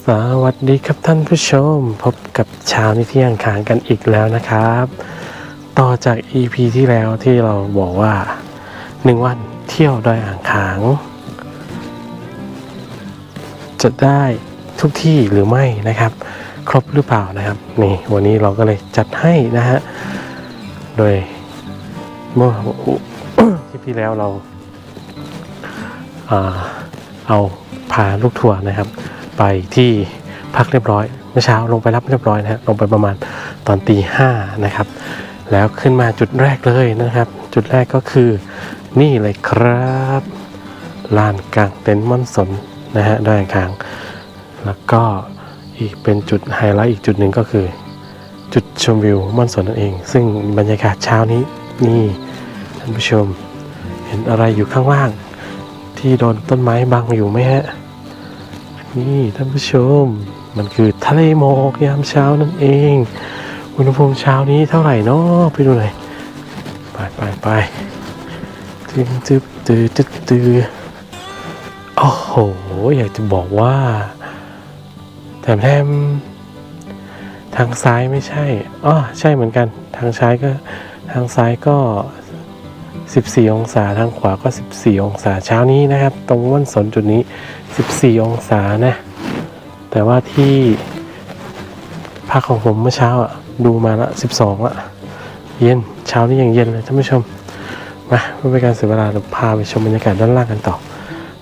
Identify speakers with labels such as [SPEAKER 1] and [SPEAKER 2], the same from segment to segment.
[SPEAKER 1] สวัสดีครับท่านผู้ชม พบกับเช้านิเที่ยงคางกันอีกแล้วนะครับ ต่อจาก EP ที่แล้วที่เราบอกว่าหนึ่งวันเที่ยวดอยอ่างขาง จะได้ทุกที่หรือไม่นะครับ ครบหรือเปล่านะครับ นี่วันนี้เราก็เลยจัดให้นะฮะ โดยเมื่อที่ที่แล้วเราอ่าเอาพาลูกทัวร์นะครับ ไปที่พักเรียบร้อยเมื่อเช้าลงไปรับเรียบร้อยนะฮะลงไปประมาณตอนตีห้านะครับ แล้วขึ้นมาจุดแรกเลยนะครับ จุดแรกก็คือนี่เลยครับลานกลางเต็นท์ม่อนสนนะฮะด้านข้าง แล้วก็อีกเป็นจุดไฮไลท์อีกจุดหนึ่งก็คือ จุดชมวิวม่อนสนนั่นเอง ซึ่งบรรยากาศเช้านี้นี่ท่านผู้ชม เห็นอะไรอยู่ข้างล่าง ที่โดนต้นไม้บังอยู่ไหมฮะ นี่ท่านผู้ชม มันคือทะเลหมอกยามเช้านั่นเอง อุณหภูมิเช้านี้เท่าไหร่นาะไปดูหน่อยไปไปไปตึ๊ดตึ๊ดตึ๊ดตึ๊ดตึ๊ดโอ้โห อยากจะบอกว่าแถมแถมทางซ้ายไม่ใช่อ๋อใช่เหมือนกัน ทางซ้ายก็ทางซ้ายก็ 14 องศา ทางขวาก็ 14 องศา เช้านี้นะครับ ตรงม่อนสนจุดนี้ 14 องศานะ แต่ว่าที่พักของผมเมื่อเช้าอะ ดูมาละ 12ละเย็นเช้านี้ยังเย็นเลยท่านผู้ชม มาเพื่อเป็นการเสียเวลาเราพาไปชมบรรยากาศด้านล่างกันต่อ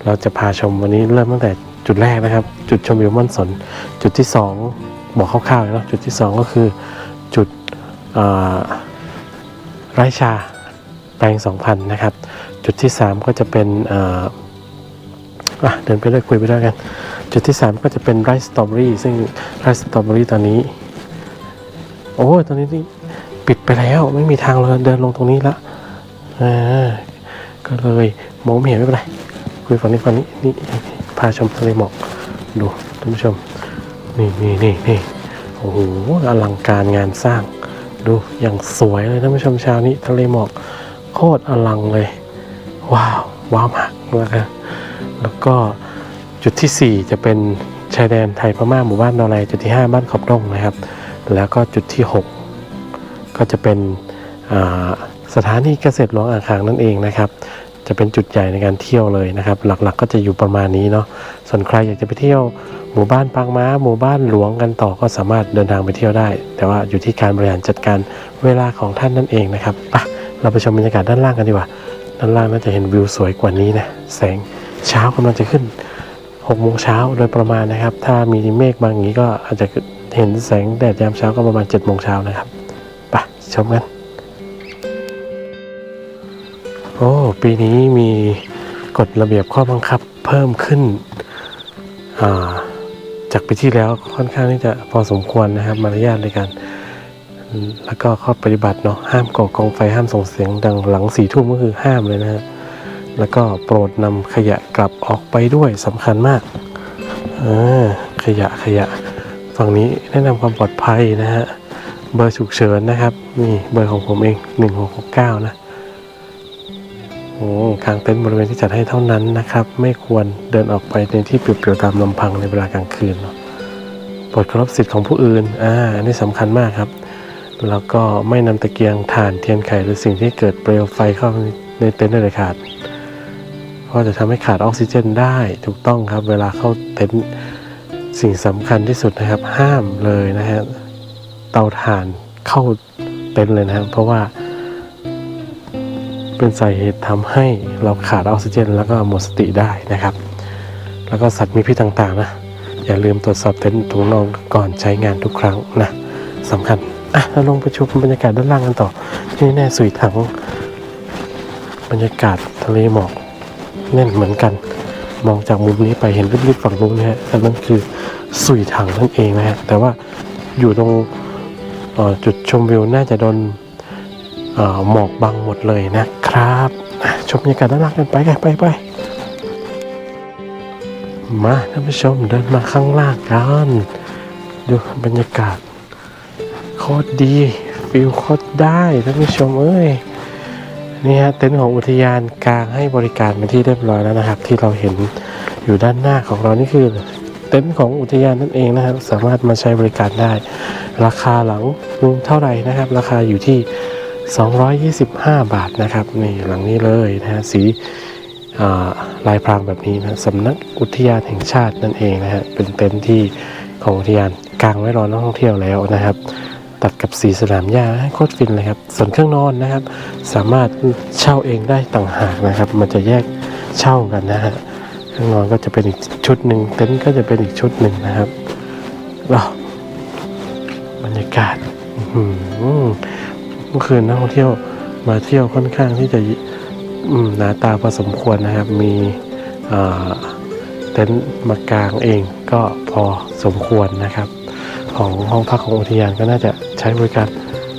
[SPEAKER 1] เราจะพาชมวันนี้เริ่มตั้งแต่จุดแรกนะครับ จุดชมวิวม่อนสน จุดที่ 2 บอกคร่าวๆเนาะจุดที่ 2 ก็คือจุดไร่ชาแปลง 2,000 นะครับ จุดที่ 3 ก็จะเป็น อะเดินไปเรื่อยคุยไปด้วยกัน จุดที่ 3 ก็จะเป็นไรซ์สตรอเบอรี่ซึ่งไรซ์สตรอเบอรี่ตอนนี้ โอ้ตอนนี้นี่ปิดไปแล้วไม่มีทางเลยเดินลงตรงนี้ละอ่าก็เลยมองไม่เห็นไม่เป็นไรคุยฝั่งนี้ฝั่งนี้นี่พาชมทะเลหมอกดูท่านผู้ชม นี่นี่นี่นี่โอ้โหอลังการงานสร้าง ดูอย่างสวยเลยท่านผู้ชมเช้านี้ทะเลหมอกโคตรอลังเลย ว้าว ว้าวมากนะครับ แล้วก็จุดที่ 4 จะเป็นชายแดนไทยพม่าหมู่บ้านนอแลจุดที่ 5 บ้านขอบดงนะครับ แล้วก็จุดที่ 6 ก็จะเป็นสถานีเกษตรหลวงอ่างขางนั่นเองนะครับ จะเป็นจุดใหญ่ในการเที่ยวเลยนะครับ หลักๆก็จะอยู่ประมาณนี้เนาะส่วนใครอยากจะไปเที่ยวหมู่บ้านปางม้า หมู่บ้านหลวงกันต่อก็สามารถเดินทางไปเที่ยวได้ แต่ว่าอยู่ที่การบริหารจัดการเวลาของท่านนั่นเองนะครับไปเราไปชมบรรยากาศด้านล่างกันดีกว่า ด้านล่างน่าจะเห็นวิวสวยกว่านี้นะแสง เช้ากำลังจะขึ้น6โมงเช้าโดยประมาณนะครับ ถ้ามีเมฆบางอย่างนี้ก็อาจจะเห็นแสงแดดยามเช้าก็ประมาณ7โมงเช้านะครับไปชมกันโอ้ปีนี้มีกฎระเบียบข้อบังคับเพิ่มขึ้นาจากปีที่แล้วค่อนข้างที่จะพอสมควรนะครับ มารยาทในการแล้วก็ข้อปฏิบัติเนาะห้ามก่อกองไฟห้ามส่งเสียงดังหลังสี่ทุ่มก็คือห้ามเลยนะฮะ แล้วก็โปรดนำขยะกลับออกไปด้วยสำคัญมากอ่าขยะขยะฝั่งนี้แนะนำความปลอดภัยนะฮะเบอร์ฉุกเฉินนะครับ นี่เบอร์ของผมเอง 1669 นะโอ้กางเต็นท์บริเวณที่จัดให้เท่านั้นนะครับ ไม่ควรเดินออกไปในที่เปลี่ยวๆตามลำพังในเวลากลางคืนโปรดเคารพสิทธิ์ของผู้อื่นอ่าอันนี้สำคัญมากครับ แล้วก็ไม่นำตะเกียงถ่านเทียนไขหรือสิ่งที่เกิดเปลวไฟเข้าในเต็นท์ได้เลยขาด เพราะจะทำให้ขาดออกซิเจนได้ถูกต้องครับ เวลาเข้าเต็นท์สิ่งสำคัญที่สุดนะครับ ห้ามเลยนะฮะเตาถ่านเข้าเต็นท์เลยนะครับ เพราะว่าเป็นสาเหตุทำให้เราขาดออกซิเจน แล้วก็หมดสติได้นะครับ แล้วก็สัตว์มีพิษต่างๆนะอย่าลืมตรวจสอบเต็นท์ถุงนอนก่อนใช้งานทุกครั้งนะสำคัญอะเราลงไปชมบรรยากาศด้านล่างกันต่อที่แน่สุยถัง บรรยากาศทะเลหมอก แน่นเหมือนกัน มองจากมุมนี้ไปเห็นริบๆฝั่งนู้นนะฮะแต่นั่นคือสุยถังนั่นเองนะฮะแต่ว่าอยู่ตรงจุดชมวิวน่าจะโดนหมอกบังหมดเลยนะครับชมบรรยากาศด้านล่างกันไปกันไปไปมาท่านผู้ชมเดินมาข้างล่างกันดูบรรยากาศโคตรดีฟิลโคตรได้ท่านผู้ชมเอ้ย นี่ฮะเต็นท์ของอุทยานกลางให้บริการเป็นที่เรียบร้อยแล้วนะครับ ที่เราเห็นอยู่ด้านหน้าของเรานี่คือเต็นท์ของอุทยานนั่นเองนะครับ สามารถมาใช้บริการได้ ราคาหลังเท่าไหร่นะครับ ราคาอยู่ที่ 225 บาทนะครับนี่หลังนี้เลยนะฮะสีลายพรางแบบนี้นะสำนักอุทยานแห่งชาตินั่นเองนะฮะเป็นเต็นท์ที่ของอุทยานกลางไว้รอนักท่องเที่ยวแล้วนะครับ ตัดกับสีสนามหญ้าโคตรฟินเลยครับ ส่วนเครื่องนอนนะครับ สามารถเช่าเองได้ต่างหากนะครับ มันจะแยกเช่ากันนะฮะเครื่องนอนก็จะเป็นอีกชุดหนึ่งเต็นท์ก็จะเป็นอีกชุดหนึ่งนะครับว้าวบรรยากาศอื้อหือเมื่อคืนนักท่องเที่ยวมาเที่ยวค่อนข้างที่จะหนาตาพอสมควรนะครับ มีเต็นท์มากลางเองก็พอสมควรนะครับ ของห้องพักของอุทยานก็น่าจะ ใช้บริการ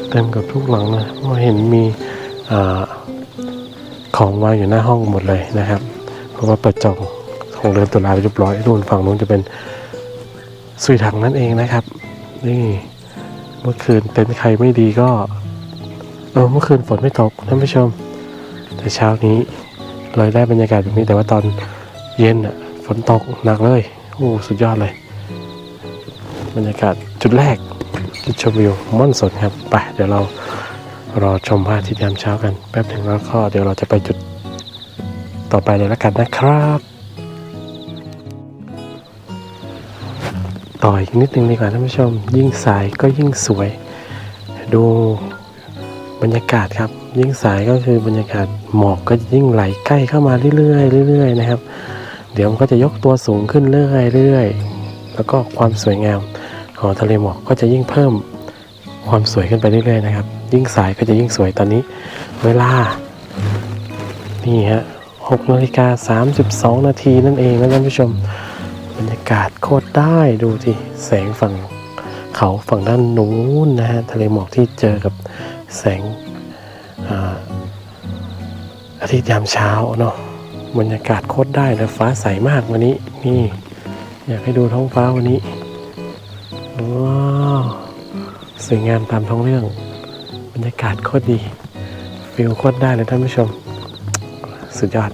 [SPEAKER 1] เต็มกับทุกหลังนะเพราะเห็นมีอของวางอยู่หน้าห้องหมดเลยนะครับ เพราะว่าเปิดจองของเดือนตุลาไปเรียบร้อยนู่นฝั่งนู้นจะเป็นสุยถังนั่นเองนะครับ นี่เมื่อคืนเต็นท์ใครไม่ดีก็เออเมื่อคืนฝนไม่ตกท่านผู้ชม แต่เช้านี้เลยได้บรรยากาศแบบนี้แต่ว่าตอนเย็นอะฝนตกหนักเลยโอ้สุดยอดเลย บรรยากาศจุดแรก จุดชมวิวม่อนสนครับไปเดี๋ยวเรารอชมพระอาทิตย์ยามเช้ากันแป๊บหนึ่งแล้วก็เดี๋ยวเราจะไปจุดต่อไปเลยละกันนะครับ ต่ออีกนิดนึงดีกว่าท่านผู้ชม ยิ่งสายก็ยิ่งสวย ดูบรรยากาศครับ ยิ่งสายก็คือบรรยากาศหมอกก็ยิ่งไหลใกล้เข้ามาเรื่อยๆเรื่อยๆนะครับ เดี๋ยวมันก็จะยกตัวสูงขึ้นเรื่อยๆแล้วก็ความสวยงาม ของทะเลหมอกก็จะยิ่งเพิ่มความสวยขึ้นไปเรื่อยๆนะครับ ยิ่งสายก็จะยิ่งสวยตอนนี้ เวลา นี่ฮะ6นาฬิกา32นาทีนั่นเองนะท่านผู้ชม บรรยากาศโคตรได้ดูที่แสงฝั่งเขาฝั่งด้านนู้นนะฮะทะเลหมอกที่เจอกับแสงอาอาทิตย์ยามเช้าเนาะบรรยากาศโคตรได้เลยฟ้าใสมากวันนี้นี่ อยากให้ดูท้องฟ้าวันนี้ ว้าวสวยงามตามท้องเรื่อง บรรยากาศโคตรดีฟิลโคตรได้เลยท่านผู้ชม สุดยอด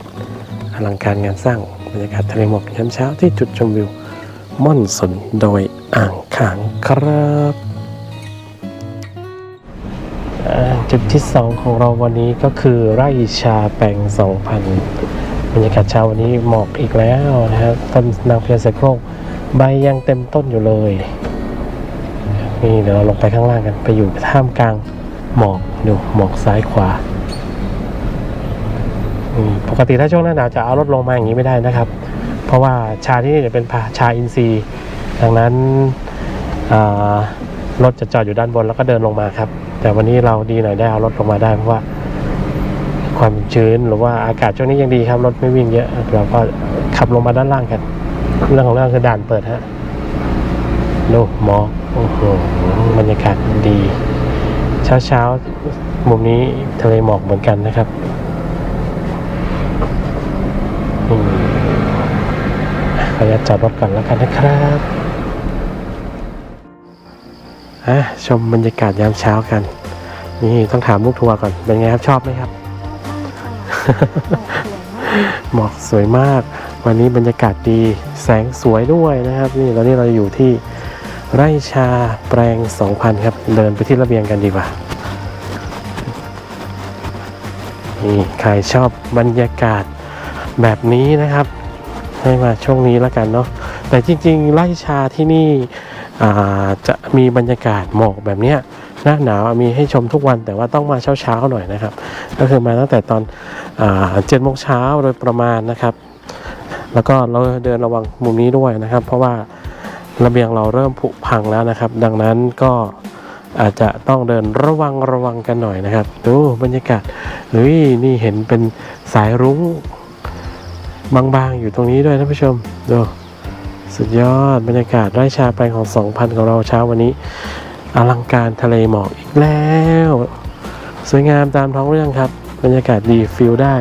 [SPEAKER 1] อลังการงานสร้างบรรยากาศทะเลหมอกยามเช้าที่จุดชมวิวม่อนสนโดยอ่างขางครับจุดที่สองของเราวันนี้ก็คือไร่ชาแปลง2,000 บรรยากาศเช้าวันนี้หมอกอีกแล้วนะครับต้นนางพญาเสือโคร่งใบยังเต็มต้นอยู่เลย นี่เดี๋ยวเราลงไปข้างล่างกันไปอยู่ท่ามกลางหมอกดูหมอกซ้ายขวาปกติถ้าช่วงหน้าหนาวจะเอารถลงมาอย่างนี้ไม่ได้นะครับ เพราะว่าชาที่นี่จะเป็นชาอินทรีย์ดังนั้นรถจะจอดอยู่ด้านบนแล้วก็เดินลงมาครับ แต่วันนี้เราดีหน่อยได้เอารถลงมาได้เพราะว่าความชื้นหรือว่าอากาศช่วงนี้ยังดีครับรถไม่วิ่งเยอะเราก็ขับลงมาด้านล่างกันเรื่องของเรื่องคือด่านเปิดฮะ ดูหมอกโอ้โหบรรยากาศดี เช้าเช้ามุมนี้ทะเลหมอกเหมือนกันนะครับอืมขออนุญาตจอดรถก่อนแล้วกันนะครับอะชมบรรยากาศยามเช้ากัน นี่ต้องถามลูกทัวร์ก่อน เป็นไงครับชอบไหมครับ หมอกสวยมาก วันนี้บรรยากาศดีแสงสวยด้วยนะครับ นี่ตอนนี้เราอยู่ที่ ไร่ชาแปลง 2,000 ครับ เดินไปที่ระเบียงกันดีกว่า นี่ใครชอบบรรยากาศแบบนี้นะครับ ให้มาช่วงนี้แล้วกันเนาะ แต่จริงๆ ไร่ชาที่นี่จะมีบรรยากาศหมอกแบบเนี้ยหน้าหนาวมีให้ชมทุกวันแต่ว่าต้องมาเช้าๆหน่อยนะครับ ก็คือมาตั้งแต่ตอนเจ็ดโมงเช้าโดยประมาณนะครับ แล้วก็เราเดินระวังมุมนี้ด้วยนะครับ เพราะว่า ระเบียงเราเริ่มผุพังแล้วนะครับ ดังนั้นก็อาจจะต้องเดินระวังระวังกันหน่อยนะครับ ดูบรรยากาศเฮ้ยนี่เห็นเป็นสายรุ้งบางๆ อยู่ตรงนี้ด้วยท่านผู้ชมดูสุดยอดบรรยากาศไร่ชาแปลงของ 2,000 ของเราเช้าวันนี้ อลังการทะเลหมอกอีกแล้ว สวยงามตามท้องเรื่องครับ บรรยากาศดีฟิลได้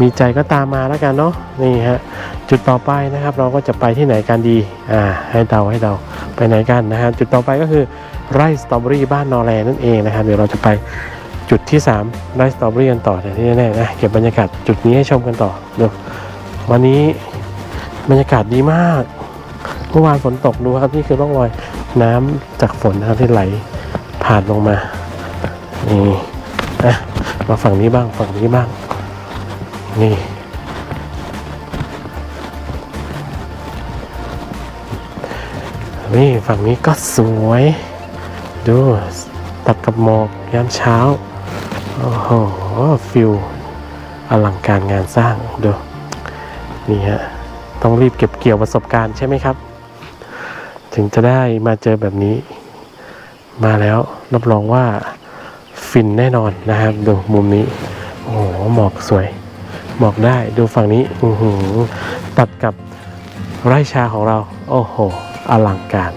[SPEAKER 1] มีใจก็ตามมาแล้วกันเนาะนี่ฮะจุดต่อไปนะครับ เราก็จะไปที่ไหนกันดีอ่าให้เดาให้เดาไปไหนกันนะฮะจุดต่อไปก็คือไร่สตรอเบอรี่บ้านนอแลนั่นเองนะครับเดี๋ยวเราจะไปจุดที่3ไร่สตรอเบอรี่กันต่อแต่ที่แน่ๆนะเก็บบรรยากาศจุดนี้ให้ชมกันต่อเดูวันนี้บรรยากาศดีมากเมื่อวานฝนตกดูครับนี่คือร่องรอยน้ำจากฝนนะครับที่ไหลผ่านลงมานี่อะมาฝั่งนี้บ้างฝั่งนี้บ้าง นี่ นี่ ฝั่งนี้ก็สวย ดูตัดกับหมอกยามเช้า โอ้โห ฟิลอลังการงานสร้าง ดู นี่ฮะ ต้องรีบเก็บเกี่ยวประสบการณ์ใช่ไหมครับ ถึงจะได้มาเจอแบบนี้ มาแล้วรับรองว่าฟินแน่นอนนะครับ ดูมุมนี้ โอ้โห หมอกสวย หมอกได้ดูฝั่งนี้อืตัดกับไร่ชาของเรา โอ้โห อลังการ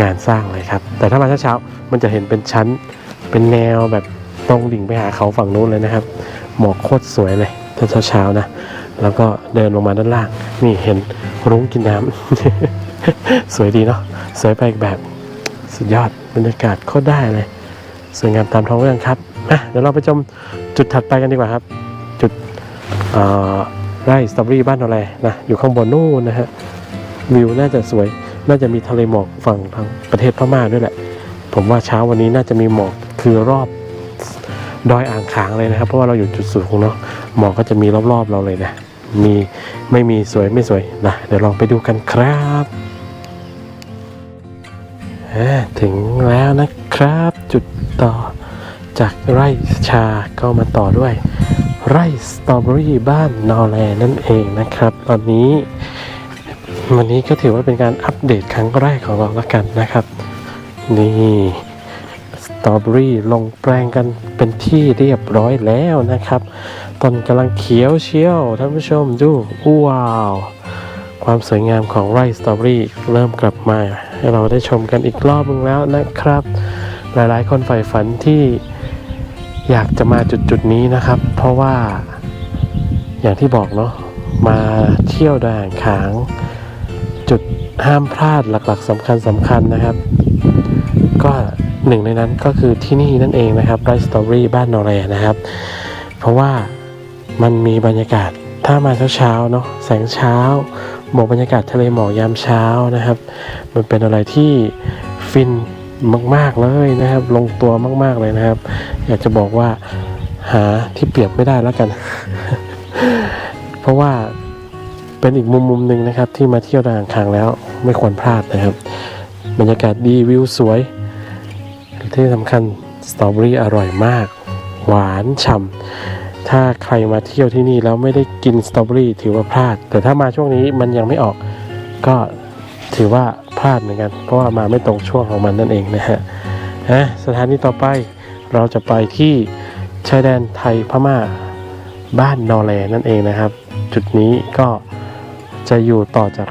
[SPEAKER 1] งานสร้างเลยครับ แต่ถ้ามาเช้าๆมันจะเห็นเป็นชั้นเป็นแนวแบบตรงดิ่งไปหาเขาฝั่งนู้นเลยนะครับ หมอกโคตรสวยเลยถ้าเช้าๆนะ แล้วก็เดินลงมาด้านล่าง นี่เห็นรุ้งกินน้ำ สวยดีเนาะสวยไปอีกแบบสุดยอดบรรยากาศโคตรได้เลย สวยงามตามท้องเรื่องครับอะเดี๋ยวเราไปชมจุดถัดไปกันดีกว่าครับ ไร่สตรอเบอรี่บ้านอะไรนะอยู่ข้างบนนู่นนะฮะวิวน่าจะสวยน่าจะมีทะเลหมอกฝั่งทางประเทศพม่าด้วยแหละ ผมว่าเช้าวันนี้น่าจะมีหมอกคือรอบดอยอ่างขางเลยนะครับ เพราะว่าเราอยู่จุดสูงเนาะหมอกก็จะมีรอบๆเราเลยนะ มีไม่มีสวยไม่สวยนะเดี๋ยวลองไปดูกันครับถึงแล้วนะครับจุดต่อจากไร่ชาก็มาต่อด้วย ไร่สตรอเบอรี่บ้านนอร์แลนั่นเองนะครับ ตอนนี้ วันนี้ก็ถือว่าเป็นการอัปเดตครั้งแรกของเราละกันนะครับ นี่สตรอเบอรี่ลงแปลงกันเป็นที่เรียบร้อยแล้วนะครับต้นกำลังเขียวเชียวท่านผู้ชมดูว้าว ความสวยงามของไร่สตรอเบอรี่เริ่มกลับมา ให้เราได้ชมกันอีกรอบนึงแล้วนะครับ หลายๆ คนใฝ่ฝันที่ อยากจะมาจุดจุดนี้นะครับ เพราะว่าอย่างที่บอกเนาะมาเที่ยวด่างขาง จุดห้ามพลาดหลักๆสำคัญสำคัญนะครับ ก็หนึ่งในนั้นก็คือที่นี่นั่นเองนะครับไรสตอรี่บ้านนอแรนะครับ เพราะว่ามันมีบรรยากาศถ้ามาเช้าๆเนาะแสงเช้าหมอกบรรยากาศทะเลหมอกยามเช้านะครับ มันเป็นอะไรที่ฟิน มาก ๆเลยนะครับ ลงตัวมาก ๆเลยนะครับ อยากจะบอกว่าหาที่เปรียบไม่ได้แล้วกัน เพราะว่าเป็นอีกมุมมุมหนึ่งนะครับ ที่มาเที่ยวด่างคางแล้วไม่ควรพลาดนะครับ บรรยากาศดีวิวสวย ที่สำคัญสตรอเบอรี่อร่อยมาก หวานฉ่ำถ้าใครมาเที่ยวที่นี่แล้วไม่ได้กินสตรอเบอรี่ถือว่าพลาด แต่ถ้ามาช่วงนี้มันยังไม่ออกก็ถือว่า พลาดเหมือนกัน เพราะว่ามาไม่ตรงช่วงของมันนั่นเองนะฮะอะสถานีต่อไปเราจะไปที่ชายแดนไทยพม่าบ้านนอแลนั่นเองนะครับ จุดนี้ก็จะอยู่ต่อจาก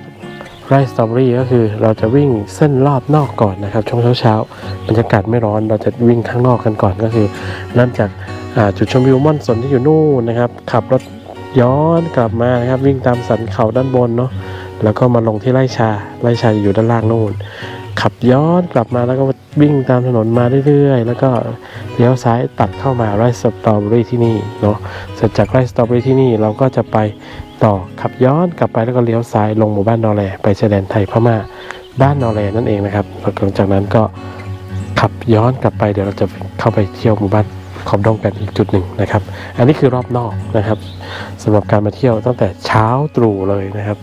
[SPEAKER 1] ไร่สตรอเบอรี่ก็คือเราจะวิ่งเส้นรอบนอกก่อนนะครับช่วงเช้าๆบรรยากาศไม่ร้อนเราจะวิ่งข้างนอกกันก่อนก็คือเริ่มจากาจุดชมวิวม่อนสนที่อยู่นู่นนะครับ ขับรถย้อนกลับมานะครับวิ่งตามสันเขาด้านบนเนาะ แล้วก็มาลงที่ไร่ชา ไร่ชาอยู่ด้านล่างนู่น ขับย้อนกลับมาแล้วก็วิ่งตามถนนมาเรื่อยๆ แล้วก็เลี้ยวซ้ายตัดเข้ามาไร่สตรอเบอรี่ที่นี่เนาะ เสร็จจากไร่สตรอเบอรี่ที่นี่เราก็จะไปต่อขับย้อนกลับไปแล้วก็เลี้ยวซ้ายลงหมู่บ้านนอแลไปชายแดนไทยพม่าบ้านนอแลนั่นเองนะครับหลังจากนั้นก็ขับย้อนกลับไปเดี๋ยวเราจะเข้าไปเที่ยวหมู่บ้าน ขอบดงกันอีกจุดหนึ่งนะครับ อันนี้คือรอบนอกนะครับสำหรับการมาเที่ยวตั้งแต่เช้าตรู่เลยนะครับ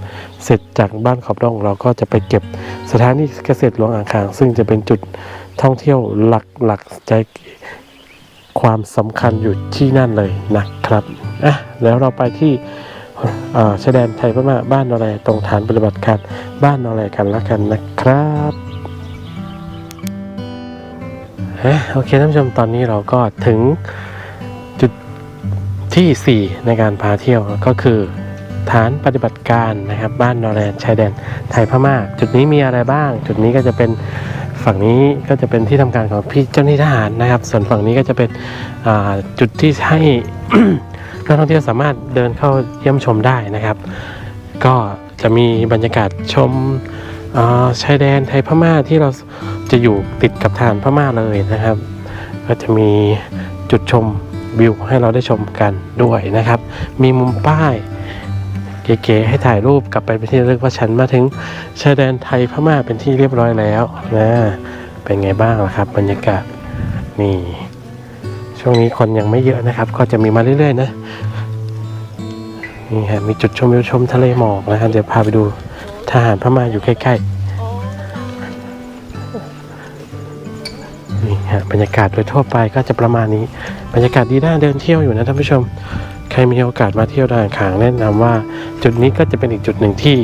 [SPEAKER 1] เสร็จจากบ้านขอบดงเราก็จะไปเก็บสถานีเกษตรหลวงอ่างขาง ซึ่งจะเป็นจุดท่องเที่ยวหลักๆใจความสำคัญอยู่ที่นั่นเลยนะครับอะแล้วเราไปที่ชายแดนไทยพม่าบ้านนอแลตรงฐานปฏิบัติการบ้านนอแลกันละกันนะครับ โอเคท่านผู้ชมตอนนี้เราก็ถึงจุดที่ 4 ในการพาเที่ยวก็คือฐานปฏิบัติการนะครับ บ้านนอแลชายแดนไทยพม่า จุดนี้มีอะไรบ้าง จุดนี้ก็จะเป็นฝั่งนี้ก็จะเป็นที่ทำการของพี่เจ้าหน้าที่ทหารนะครับ ส่วนฝั่งนี้ก็จะเป็นจุดที่ให้นักท่องเที่ยวสามารถเดินเข้าเยี่ยมชมได้นะครับ ก็จะมีบรรยากาศชม ชายแดนไทยพม่าที่เราจะอยู่ติดกับฐานพม่าเลยนะครับ ก็จะมีจุดชมวิวให้เราได้ชมกันด้วยนะครับ มีมุมป้ายเก๋ๆให้ถ่ายรูปกลับไปเป็นที่ระลึกว่าฉันมาถึงชายแดนไทยพม่าเป็นที่เรียบร้อยแล้วนะเป็นไงบ้างล่ะครับ บรรยากาศนี่ ช่วงนี้คนยังไม่เยอะนะครับ ก็จะมีมาเรื่อยๆนะนี่ฮะมีจุดชมวิวชมทะเลหมอกนะครับเดี๋ยวพาไปดู ทหารพม่าอยู่ใกล้ๆนี่ฮะบรรยากาศโดยทั่วไปก็จะประมาณนี้ บรรยากาศดีน่าเดินเที่ยวอยู่นะท่านผู้ชม ใครมีโอกาสมาเที่ยวด่างขางแนะนำว่า จุดนี้ก็จะเป็นอีกจุดหนึ่งที่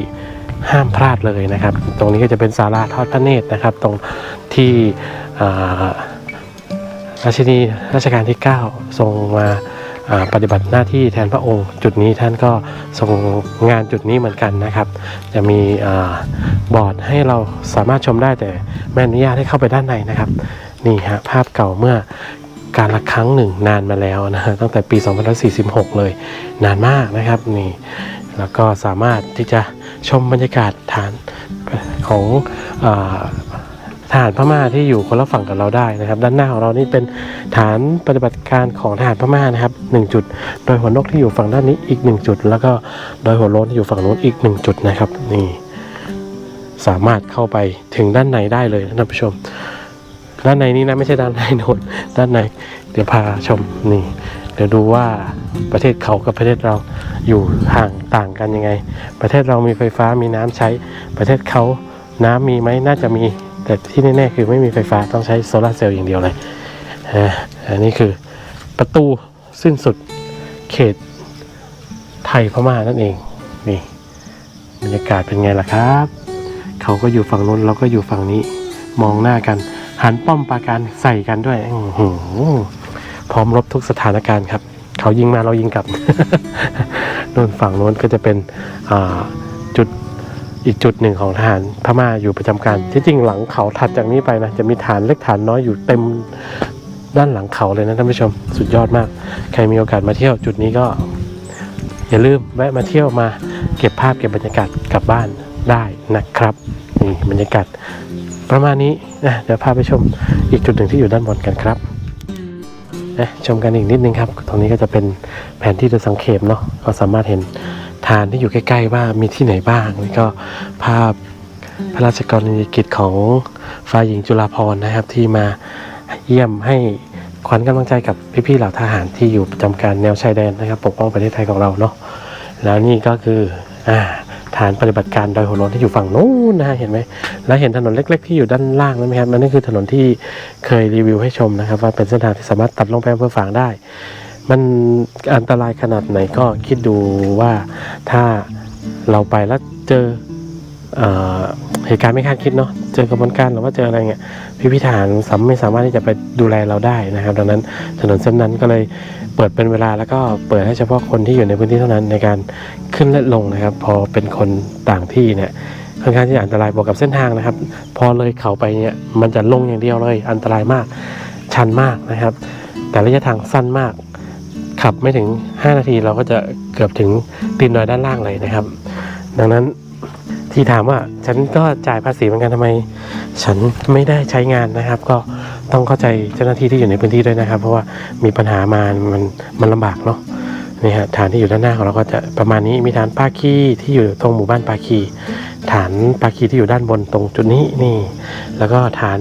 [SPEAKER 1] ห้ามพลาดเลยนะครับ ตรงนี้ก็จะเป็นศาลาทอดพระเนตรนะครับ ตรงที่อาราชินีรัชกาลที่ 9 ทรงมาา ปฏิบัติหน้าที่แทนพระองค์ จุดนี้ท่านก็ทรงงานจุดนี้เหมือนกันนะครับ จะมีอบอร์ดให้เราสามารถชมได้แต่ไม่อนุญาตให้เข้าไปด้านในนะครับ นี่ฮะภาพเก่าเมื่อการละครั้งหนึ่งนานมาแล้วนะฮะตั้งแต่ปี 2546 เลย นานมากนะครับนี่แล้วก็สามารถที่จะชมบรรยากาศฐานของอ ทหารพม่าที่อยู่คนละฝั่งกับเราได้นะครับ ด้านหน้าของเรานี่เป็นฐานปฏิบัติการของทหารพม่านะครับหนึ่งจุดโดยหัวนกที่อยู่ฝั่งด้านนี้อีกหนึ่งจุด แล้วก็โดยหัวโล้นที่อยู่ฝั่งนู้นอีกหนึ่งจุดนะครับ นี่ สามารถเข้าไปถึงด้านในได้เลยนะท่านผู้ชม ด้านในนี้นะไม่ใช่ด้านในโน้นด้านในเดี๋ยวพาชมนี่เดี๋ยวดูว่าประเทศเขากับประเทศเราอยู่ห่างต่างกันยังไง ประเทศเรามีไฟฟ้ามีน้ำใช้ ประเทศเขาน้ำมีไหมน่าจะมี แต่ที่แน่ๆคือไม่มีไฟฟ้าต้องใช้โซลาร์เซลล์อย่างเดียวเลยอันนี้คือประตูสิ้นสุดเขตไทยพม่านั่นเองนี่บรรยากาศเป็นไงล่ะครับ เขาก็อยู่ฝั่งนู้นเราก็อยู่ฝั่งนี้มองหน้ากัน หันป้อมปราการใส่กันด้วยพร้อมรบทุกสถานการณ์ครับ เขายิงมาเรายิงกลับนู่นฝั่งโน้นก็จะเป็นจุด อีกจุดหนึ่งของทหารพม่าอยู่ประจำการ ที่จริงหลังเขาถัดจากนี้ไปนะจะมีฐานเล็กฐานน้อยอยู่เต็มด้านหลังเขาเลยนะท่านผู้ชมสุดยอดมาก ใครมีโอกาสมาเที่ยวจุดนี้ก็ อย่าลืมแวะมาเที่ยวมาเก็บภาพเก็บบรรยากาศกลับบ้านได้นะครับนี่บรรยากาศประมาณนี้นะเดี๋ยวพาไปชมอีกจุดหนึ่งที่อยู่ด้านบนกันครับนะชมกันอีกนิดนึงครับ ตรงนี้ก็จะเป็นแผนที่โดยสังเขปเนาะก็สามารถเห็น ฐานที่อยู่ใกล้ๆว่ามีที่ไหนบ้างแล้วก็ภาพพระราชกรณียกิจของฝ่ายหญิงจุฬาภรณ์นะครับ ที่มาเยี่ยมให้ขวัญกำลังใจกับพี่ๆเหล่าทหารที่อยู่ประจำการแนวชายแดนนะครับ ปกป้องประเทศไทยของเราเนาะแล้วนี่ก็คืออ่าฐานปฏิบัติการดอยหัวโล้นที่อยู่ฝั่งนู้นนะฮะเห็นไหมแล้วเห็นถนนเล็ก ๆ ที่อยู่ด้านล่างนั้นไหมครับนั่นคือถนนที่เคยรีวิวให้ชมนะครับ ว่าเป็นเส้นทางที่สามารถตัดลงไปอำเภอฝางได้ มันอันตรายขนาดไหนก็คิดดูว่าถ้าเราไปแล้วเจอเอเหตุการณ์ไม่คาดคิดเนาะ เจอกระบวนการหรือว่าเจออะไรเงี้ยพี่พิธานสามไม่สามารถที่จะไปดูแลเราได้นะครับ ดังนั้นถนนเส้นนั้นก็เลยเปิดเป็นเวลาแล้วก็เปิดให้เฉพาะคนที่อยู่ในพื้นที่เท่านั้นในการขึ้นและลงนะครับ พอเป็นคนต่างที่เนี่ยค่อนข้างที่จะอันตรายบวกกับเส้นทางนะครับ พอเลยเขาไปเนี่ยมันจะลงอย่างเดียวเลยอันตรายมากชันมากนะครับ แต่ระยะทางสั้นมาก ขับไม่ถึง 5 นาทีเราก็จะเกือบถึงตีนดอยด้านล่างเลยนะครับ ดังนั้นที่ถามว่าฉันก็จ่ายภาษีเหมือนกันทำไม ฉันไม่ได้ใช้งานนะครับ ก็ต้องเข้าใจเจ้าหน้าที่ที่อยู่ในพื้นที่ด้วยนะครับ เพราะว่ามีปัญหามามันมันลำบากเนาะนี่ฮะฐานที่อยู่ด้านหน้าของเราก็จะประมาณนี้มีฐานปาคีที่อยู่ตรงหมู่บ้านปาคีฐานปาคีที่อยู่ด้านบนตรงจุดนี้นี่ แล้วก็ฐาน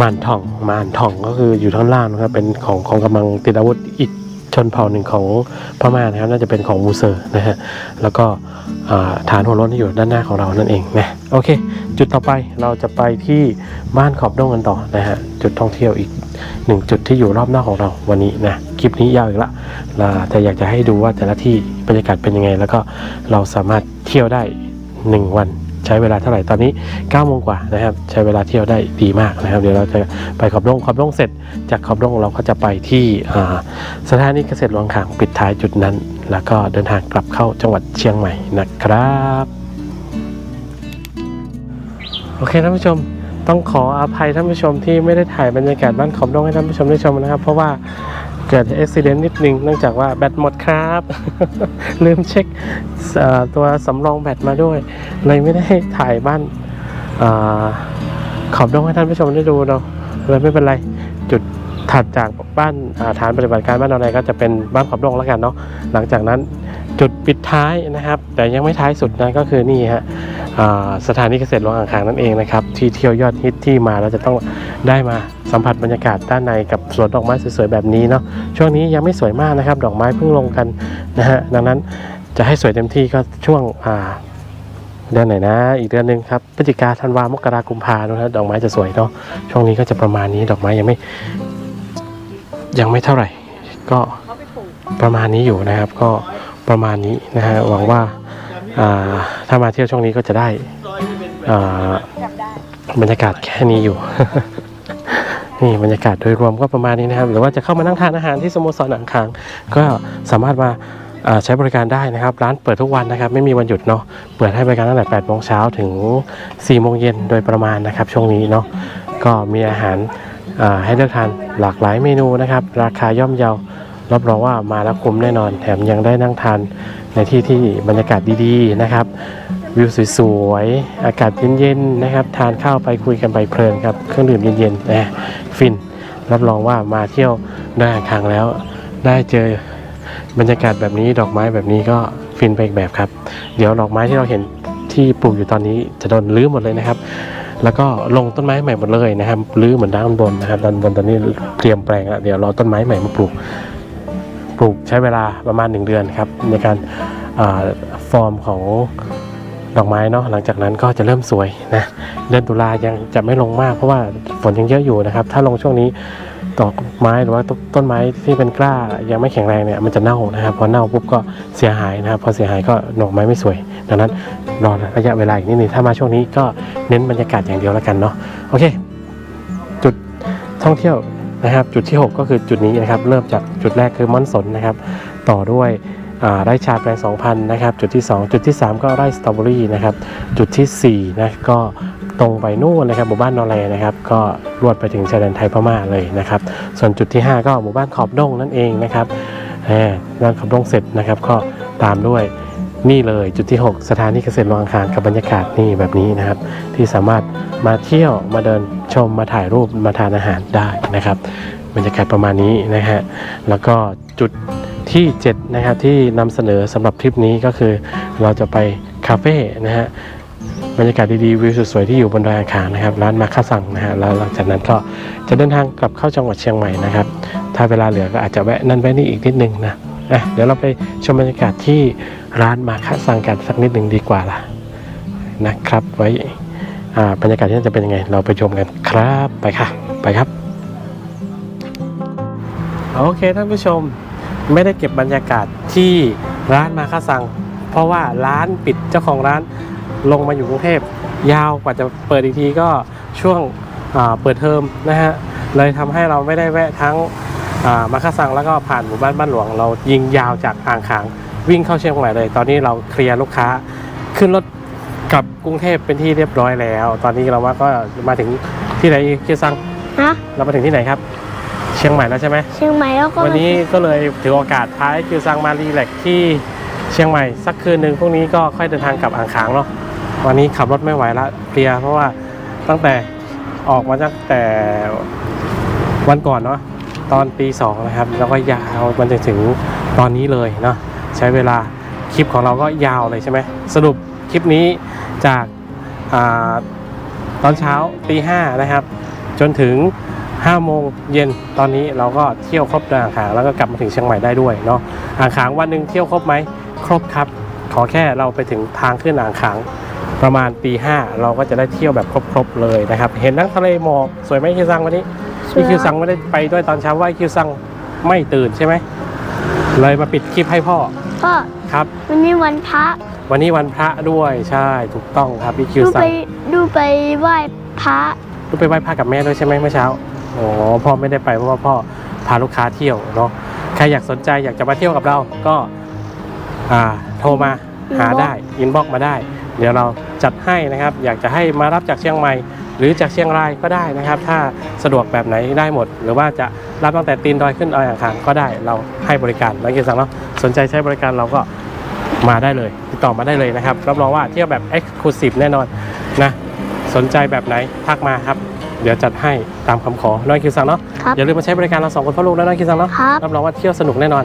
[SPEAKER 1] มานทองมานทองก็คืออยู่ข้างล่างนะครับเป็นของของกำลังติดอาวุธอีก ชนเผ่าหนึ่งของพม่านะครับ น่าจะเป็นของมูเซอร์นะฮะ แล้วก็ฐานหัวโล้นที่อยู่ด้านหน้าของเรานั่นเองนะ โอเค จุดต่อไปเราจะไปที่บ้านขอบดงกันต่อนะฮะ จุดท่องเที่ยวอีกหนึ่งจุดที่อยู่รอบหน้าของเราวันนี้นะ คลิปนี้ยาวอีกละแล้วแต่อยากจะให้ดูว่าแต่ละที่บรรยากาศเป็นยังไง แล้วก็เราสามารถเที่ยวได้หนึ่งวัน ใช้เวลาเท่าไหร่ตอนนี้9ก้าโมงกว่านะครับใช้เวลาเที่ยวได้ดีมากนะครับ เดี๋ยวเราจะไปขอบด้งขอบด้งเสร็จ จากขอบด้งเราก็จะไปที่สถานีเกษตรหลวงขางปิดท้ายจุดนั้น แล้วก็เดินทางกลับเข้าจังหวัดเชียงใหม่นะครับโอเคท่านผู้ชมต้องขออภัยท่านผู้ชมที่ไม่ได้ถ่ายบรรยากาศบ้านขอบดงให้ท่านผู้ชมได้ชมนะครับ เพราะว่า เกิดอุบิเหตุนิดนึงเนื่องจากว่าแบตหมดครับ ลืมเช็คตัวสำรองแบตมาด้วย เลยไม่ได้ถ่ายบ้านอาขอบดงให้ท่านผู้ชมได้ดูเนาะเลยไม่เป็นไรจุดถัดจากบ้านาฐานปฏิบัติการบ้านอะไรก็จะเป็นบ้านขอบดงแล้วกันเนาะหลังจากนั้นจุดปิดท้ายนะครับ แต่ยังไม่ท้ายสุดนะก็คือนี่ฮะสถานีเกษตรหลวงอ่างขางนั่นเองนะครับที่เที่ยวยอดฮิตที่มาแล้วจะต้องได้มา สัมผัสบรรยากาศด้านในกับสวนดอกไม้สวยๆแบบนี้เนาะช่วงนี้ยังไม่สวยมากนะครับ ดอกไม้เพิ่งลงกันนะฮะดังนั้นจะให้สวยเต็มที่ก็ช่วงอ่าเดือนไหนนะ อีกเดือนหนึ่งครับพฤศจิกาธันวามกรากุมภานะฮะดอกไม้จะสวยเนาะช่วงนี้ก็จะประมาณนี้ดอกไม้ยังไม่ ยังไม่เท่าไหร่ ก็ประมาณนี้อยู่นะครับ ก็ประมาณนี้นะฮะหวังว่าอ่าถ้ามาเที่ยวช่วงนี้ก็จะได้อ่าบรรยากาศแค่นี้อยู่ นี่บรรยากาศโดยรวมก็ประมาณนี้นะครับ หรือว่าจะเข้ามานั่งทานอาหารที่สโมสรอ่างขาง ก็สามารถมาใช้บริการได้นะครับ ร้านเปิดทุกวันนะครับ ไม่มีวันหยุดเนาะเปิดให้บริการตั้งแต่8โมงเช้าถึง4โมงเย็นโดยประมาณนะครับ ช่วงนี้เนาะก็มีอาหารให้เลือกทานหลากหลายเมนูนะครับ ราคาย่อมเยารับรองว่ามาแล้วคุ้มแน่นอน แถมยังได้นั่งทานในที่ที่บรรยากาศดีๆนะครับ วิวสวยๆ อากาศเย็นๆ นะครับ ทานข้าวไปคุยกันไปเพลินครับ เครื่องดื่มเย็นๆนะฟิน รับรองว่ามาเที่ยวได้างครั้งแล้ว ได้เจอบรรยากาศแบบนี้ ดอกไม้แบบนี้ก็ฟินไปอีกแบบครับ เดี๋ยวดอกไม้ที่เราเห็นที่ปลูกอยู่ตอนนี้จะโดนรื้อหมดเลยนะครับ แล้วก็ลงต้นไม้ใหม่หมดเลยนะครับ รื้อเหมือนด้านบนนะครับ ด้านบนตอนนี้เตรียมแปลงแล้วเดี๋ยวรอต้นไม้ใหม่มาปลูก ปลูกใช้เวลาประมาณ 1 เดือนครับในการฟอร์มของ ดอกไม้เนาะหลังจากนั้นก็จะเริ่มสวยนะเดือนตุลายังจะไม่ลงมาก เพราะว่าฝนยังเยอะอยู่นะครับ ถ้าลงช่วงนี้ดอกไม้หรือว่าต้นต้นไม้ที่เป็นกล้ายังไม่แข็งแรงเนี่ยมันจะเน่านะครับพอเน่าปุ๊บก็เสียหายนะครับพอเสียหายก็ดอกไม้ไม่สวย ดังนั้นรอระยะเวลาอีกนิดนึงถ้ามาช่วงนี้ก็เน้นบรรยากาศอย่างเดียวแล้วกันเนาะโอเค จุดท่องเที่ยวนะครับ จุดที่ 6 ก็คือจุดนี้นะครับ เริ่มจากจุดแรกคือม่อนสนนะครับ ต่อด้วย ไร่ชาแปลง2,000นะครับจุดที่ 2 จุดที่ 3 ก็ไร่สตรอเบอรี่นะครับจุดทีสี่4นะก็ตรงไปนู่นนะครับหมู่บ้านนอแลนะครับก็รวดไปถึงชายแดนไทยพม่าเลยนะครับส่วนจุดที่ 5 ก็หมู่บ้านขอบดงนั่นเองนะครับแหมบ้านขอบดงเสร็จนะครับก็ตามด้วยนี่เลยจุดที่ 6 สถานีเกษตรวังคารกับบรรยากาศนี่แบบนี้นะครับ ที่สามารถมาเที่ยวมาเดินชมมาถ่ายรูปมาทานอาหารได้นะครับ บรรยากาศประมาณนี้นะฮะแล้วก็จุด ที่ 7 นะครับ ที่นำเสนอสำหรับทริปนี้ก็คือเราจะไปคาเฟ่นะฮะบรรยากาศดีๆวิวสวยๆที่อยู่บนดอยอ่างขางนะครับร้านมาค่าสั่งนะฮะแล้วหลังจากนั้นก็จะเดินทางกลับเข้าจังหวัดเชียงใหม่นะครับ ถ้าเวลาเหลือก็อาจจะแวะนั่นแวะนี่อีกนิดนึงนะอะเดี๋ยวเราไปชมบรรยากาศที่ร้านมาค่าสั่งกันสักนิดหนึ่งดีกว่าล่ะนะครับ ไว้อ่าบรรยากาศที่จะเป็นยังไง เราไปชมกันครับไปค่ะ ไปครับ โอเคท่านผู้ชม ไม่ได้เก็บบรรยากาศที่ร้านมาค่าสั่งเพราะว่าร้านปิดเจ้าของร้านลงมาอยู่กรุงเทพยาวกว่าจะเปิดอีกทีก็ช่วงอ่าเปิดเทอมนะฮะเลยทำให้เราไม่ได้แวะทั้งอ่ามาค่าสั่งแล้วก็ผ่านหมู่บ้านบ้านหลวง เรายิงยาวจากอ่างขาง วิ่งเข้าเชียงใหม่เลย ตอนนี้เราเคลียร์ลูกค้า ขึ้นรถกลับกรุงเทพเป็นที่เรียบร้อยแล้ว ตอนนี้เราว่าก็มาถึงที่ไหนอีกเคียวซัง
[SPEAKER 2] ฮะ
[SPEAKER 1] เรามาถึงที่ไหนครับเชียงใหม่แล้วใช่ไหม
[SPEAKER 2] เชียงใหม่แล้วก็
[SPEAKER 1] วันนี้ก็เลยถือโอกาสพาให้คิวซังมารีแลกซ์ที่เชียงใหม่สักคืนหนึ่งพรุ่งนี้ก็ค่อยเดินทางกลับอ่างขางเนาะวันนี้ขับรถไม่ไหวละเพลียเพราะว่าตั้งแต่ออกมาตั้งแต่วันก่อนเนาะตอนตีสองนะครับ แล้วก็ยาวมันจะถึงตอนนี้เลยเนาะใช้เวลาคลิปของเราก็ยาวเลยใช่ไหมสรุปคลิปนี้จากอาตอนเช้าตีห้านะครับ จนถึง 5โมงเย็นตอนนี้เราก็เที่ยวครบในอ่างขางแล้วก็กลับมาถึงเชียงใหม่ได้ด้วยเนาะอ่างขางวันหนึ่งเที่ยวครบไหมครบครับ ขอแค่เราไปถึงทางขึ้นอ่างขางประมาณตีห้าเราก็จะได้เที่ยวแบบครบๆเลยนะครับ เห็นทั้งทะเลหมอกสวยไหมคิวซังวันนี้พี่คิวซังไม่ได้ไปด้วยตอนเช้าว่าคิวซังไม่ตื่นใช่ไหมเลยมาปิดคลิปให้พ่อ
[SPEAKER 2] พ่อ
[SPEAKER 1] ครับ
[SPEAKER 2] วันนี้วันพระ
[SPEAKER 1] วันนี้วันพระด้วยใช่ถูกต้องครับพี่คิว
[SPEAKER 2] ดู
[SPEAKER 1] ซั
[SPEAKER 2] ไป
[SPEAKER 1] ง
[SPEAKER 2] ดูไปไหว้พระ
[SPEAKER 1] ลูกไปไหว้พระกับแม่ด้วยใช่ไหมเมื่อเช้า โอ๋อพ่อไม่ได้ไปเพราะว่าพ่อพาลูกค้าเที่ยวเนาะใครอยากสนใจอยากจะมาเที่ยวกับเราก็อ่าโทรมาหาได้อินบ็อกมาได้ เดี๋ยวเราจัดให้นะครับ อยากจะให้มารับจากเชียงใหม่ หรือจากเชียงรายก็ได้นะครับ ถ้าสะดวกแบบไหนได้หมด หรือว่าจะรับตั้งแต่ตีนดอยขึ้นดอยอ่างขางก็ได้เราให้บริการแล้วกินสั่งเนาะสนใจใช้บริการเราก็มาได้เลยติดต่อมาได้เลยนะครับรับรองว่าเที่ยวแบบ Exclusive แน่นอนนะสนใจแบบไหนทักมาครับ เดี๋ยวจัดให้ตามคำขอน้อยคิวซังเนาะ
[SPEAKER 2] ครับ
[SPEAKER 1] อย่าลืมมาใช้บริการเราสองคนพ่อลูกนะน้อยคิวซังเนาะ
[SPEAKER 2] ครับ
[SPEAKER 1] รับรองว่าเที่ยวสนุกแน่นอน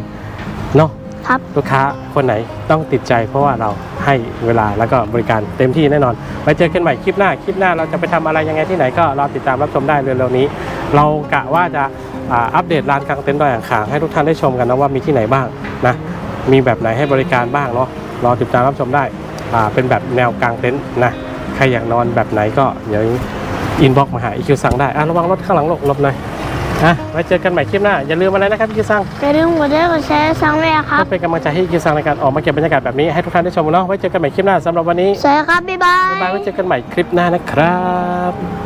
[SPEAKER 1] เนาะ
[SPEAKER 2] ครับ
[SPEAKER 1] ลูกค้าคนไหนต้องติดใจ เพราะว่าเราให้เวลาแล้วก็บริการเต็มที่แน่นอนไว้เจอกันใหม่คลิปหน้าคลิปหน้าเราจะไปทำอะไรยังไงที่ไหนก็รอติดตามรับชมได้เร็วๆนี้ เรากะว่าจะอ่าอัปเดตร้านกลางเต็นท์ดอยอ่างขางให้ทุกท่านได้ชมกันนะว่ามีที่ไหนบ้างนะมีแบบไหนให้บริการบ้างเนาะรอติดตามรับชมได้อ่าเป็นแบบแนวกลางเต็นท์นะใครอยากนอนแบบไหนก็เดี๋ยว อินบ็อกมาหาอีคิวสั่งได้อะระวังรถข้างหลังหลบหลบหน่อยอะไว้เจอกันใหม่คลิปหน้า อย่าลืมอะไรนะครับอีคิวสั่ง
[SPEAKER 2] อย่าลืมกดไลค์กดแชร์ซังแม่ครั
[SPEAKER 1] ก็
[SPEAKER 2] บ
[SPEAKER 1] เป็นกำลังใจให้อีคิวสั่งในการออกมาเก็บบรรยากาศแบบนี้ให้ทุกท่านได้ชมกันเนาะไว้เจอกันใหม่คลิปหน้าสำหรับวันนี้
[SPEAKER 2] สวัสดีครับบ๊ายบา
[SPEAKER 1] บ๊ายบาย
[SPEAKER 2] ย
[SPEAKER 1] ไว้เจอกันใหม่คลิปหน้านะครับ